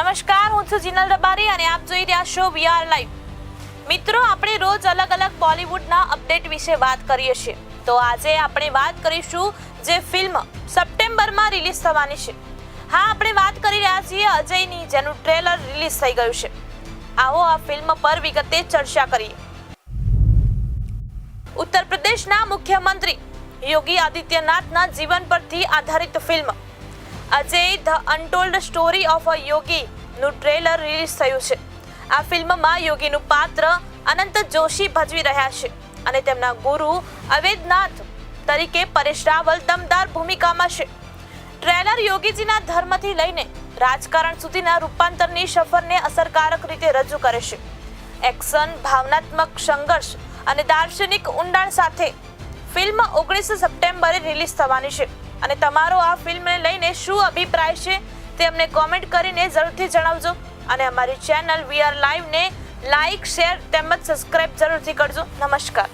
નમસ્કાર, હું છું જીનલ રબારી અને આપ જોઈ રહ્યા છો વીઆર લાઈવ. મિત્રો, આપણે રોજ અલગ અલગ બોલિવૂડના અપડેટ વિશે વાત કરીએ છીએ. તો આજે આપણે વાત કરીશું જે ફિલ્મ સપ્ટેમ્બરમાં રિલીઝ થવાની છે. હા, આપણે વાત કરી રહ્યા છીએ અજયની, જેનું ટ્રેલર રિલીઝ થઈ ગયું છે. આવો આ ફિલ્મ પર વિગતે ચર્ચા કરીએ. ઉત્તર પ્રદેશના મુખ્યમંત્રી યોગી આદિત્યનાથના જીવન પરથી આધારિત film Ajay the untold story of a Yogi નું ટ્રેલર રિલીઝ થયું છે. આ ફિલ્મમાં યોગીનું પાત્ર અનંત જોશી ભજવી રહ્યા છે અને તેમના ગુરુ અવેદનાથ તરીકે પરેશ રાવલ દમદાર ભૂમિકામાં છે. ટ્રેલર યોગીજીના ધર્મથી લઈને રાજકારણ સુધીના રૂપાંતરની સફરને અસરકારક રીતે રજૂ કરે છે. એક્શન, ભાવનાત્મક સંઘર્ષ અને દાર્શનિક ઊંડાણ સાથે ફિલ્મ ઓગણીસ સપ્ટેમ્બરે રિલીઝ થવાની છે. અને તમારો આ ફિલ્મને લઈને શું અભિપ્રાય છે તે અમને કોમેન્ટ કરીને જરૂરથી જણાવજો. અને અમારી ચેનલ વી આર લાઈવને લાઈક શેર તેમજ સબસ્ક્રાઇબ જરૂરથી કરજો. નમસ્કાર.